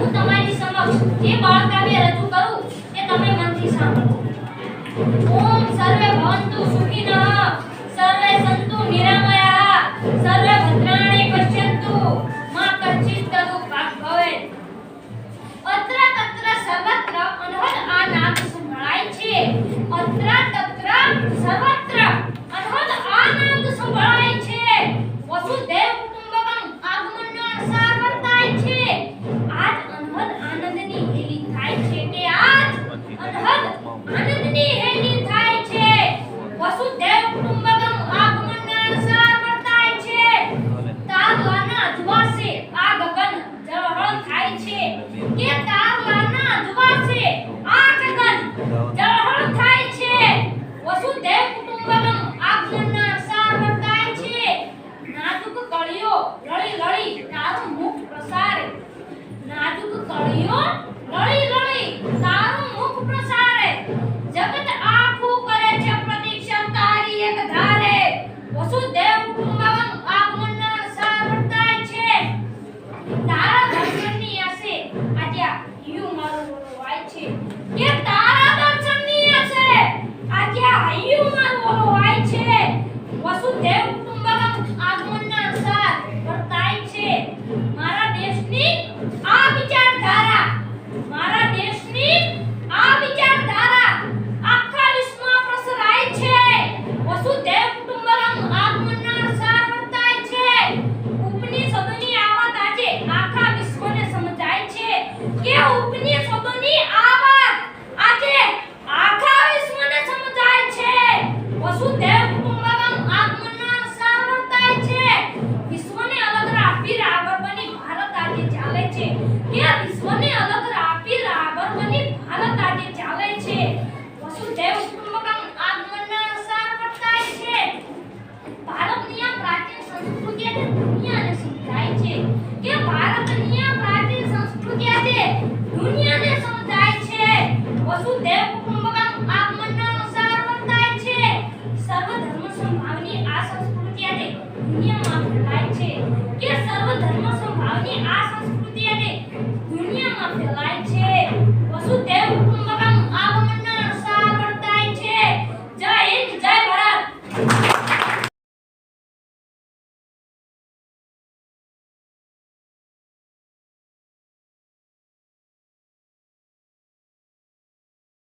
હું તમારી સમક્ષ જે બાળકાવ્ય રજૂ કરું તે તમે મનથી સાંભળો. ઓમ સર્વે ભવંતુ સુખિનઃ, સર્વે સંતુ નિરામયા, સર્વે ભદ્રાણિ પશ્યન્તુ મા કચ્ચિત દુઃખ ભવે. અત્ર તત્ર સર્વત્ર અનહદ આ નામ સંભળાય છે. અત્ર તત્ર સર્વત્ર થાય છે. વસુદેવ કુટુંબકમ આગમનના સાર વર્તાય છે. નાજુક કળીઓ લળી લળી તારું મુખ પ્રસારે. નાજુક કળીઓ લળી લળી તારું મુખ પ્રસારે. જગત આખું કરે છે પ્રતીક્ષા તારી એક ધારે. વસુદેવ કુટુંબકમ આગમનના સાર વર્તાય છે. તારા દર્શનની આશે આજે હૈયું મારું વસુદેવ કુટુંબકમ આગમનના અનુસાર વર્તાય છે. સર્વધર્મ સંભાવની આ સંસ્કૃતિ આજે દુનિયામાં ફેલાય છે. કે સર્વધર્મ સંભાવની આ સંસ્કૃતિ આજે દુનિયામાં ફેલાય છે. વસુદેવ